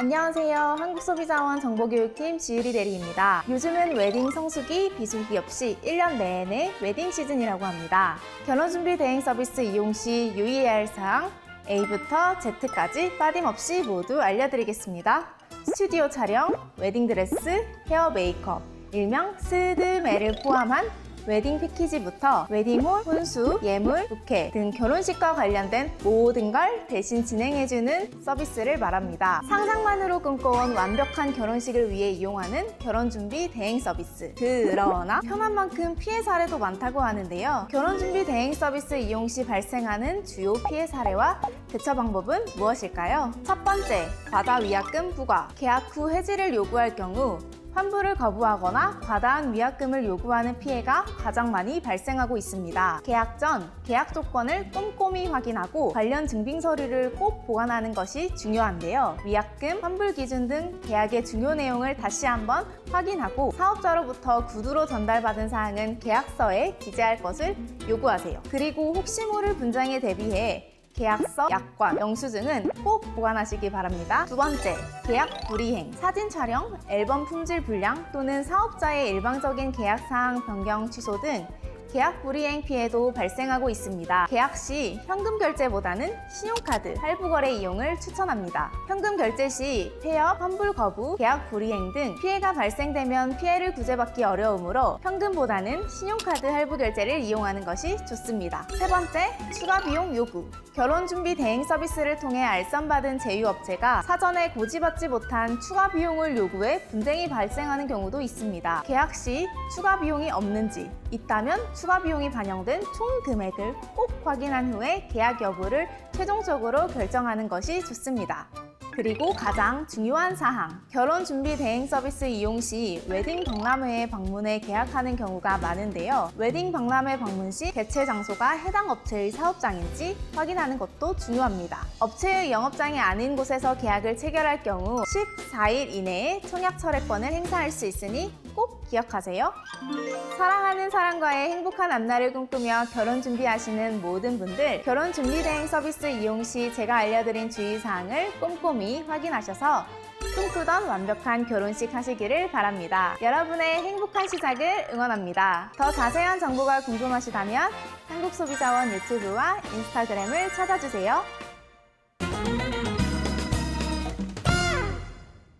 안녕하세요. 한국소비자원 정보교육팀 지유리 대리입니다. 요즘은 웨딩 성수기, 비수기 없이 1년 내내 웨딩 시즌이라고 합니다. 결혼준비 대행 서비스 이용 시 유의해야 할 사항 A부터 Z까지 빠짐없이 모두 알려드리겠습니다. 스튜디오 촬영, 웨딩드레스, 헤어 메이크업, 일명 스드메를 포함한 웨딩 패키지부터 웨딩홀, 혼수, 예물, 부케 등 결혼식과 관련된 모든 걸 대신 진행해주는 서비스를 말합니다. 상상만으로 꿈꿔온 완벽한 결혼식을 위해 이용하는 결혼준비 대행 서비스. 그러나 편한 만큼 피해 사례도 많다고 하는데요. 결혼준비 대행 서비스 이용 시 발생하는 주요 피해 사례와 대처 방법은 무엇일까요? 첫 번째, 과다 위약금 부과. 계약 후 해지를 요구할 경우 환불을 거부하거나 과다한 위약금을 요구하는 피해가 가장 많이 발생하고 있습니다. 계약 전 계약 조건을 꼼꼼히 확인하고 관련 증빙 서류를 꼭 보관하는 것이 중요한데요. 위약금, 환불 기준 등 계약의 중요 내용을 다시 한번 확인하고 사업자로부터 구두로 전달받은 사항은 계약서에 기재할 것을 요구하세요. 그리고 혹시 모를 분쟁에 대비해 계약서, 약관, 영수증은 꼭 보관하시기 바랍니다. 두 번째, 계약 불이행, 사진 촬영, 앨범 품질 불량 또는 사업자의 일방적인 계약 사항 변경 취소 등 계약 불이행 피해도 발생하고 있습니다. 계약 시 현금 결제보다는 신용카드, 할부 거래 이용을 추천합니다. 현금 결제 시 폐업, 환불 거부, 계약 불이행 등 피해가 발생되면 피해를 구제받기 어려우므로 현금보다는 신용카드 할부 결제를 이용하는 것이 좋습니다. 세 번째, 추가 비용 요구. 결혼 준비 대행 서비스를 통해 알선받은 제휴업체가 사전에 고지받지 못한 추가 비용을 요구해 분쟁이 발생하는 경우도 있습니다. 계약 시 추가 비용이 없는지, 있다면 추가 비용이 반영된 총 금액을 꼭 확인한 후에 계약 여부를 최종적으로 결정하는 것이 좋습니다. 그리고 가장 중요한 사항, 결혼 준비 대행 서비스 이용 시 웨딩 박람회에 방문해 계약하는 경우가 많은데요. 웨딩 박람회 방문 시 개최 장소가 해당 업체의 사업장인지 확인하는 것도 중요합니다. 업체의 영업장이 아닌 곳에서 계약을 체결할 경우 14일 이내에 청약 철회권을 행사할 수 있으니 꼭 기억하세요. 사랑하는 사람과의 행복한 앞날을 꿈꾸며 결혼 준비하시는 모든 분들 결혼 준비 대행 서비스 이용 시 제가 알려드린 주의사항을 꼼꼼히 확인하셔서 꿈꾸던 완벽한 결혼식 하시기를 바랍니다. 여러분의 행복한 시작을 응원합니다. 더 자세한 정보가 궁금하시다면 한국소비자원 유튜브와 인스타그램을 찾아주세요.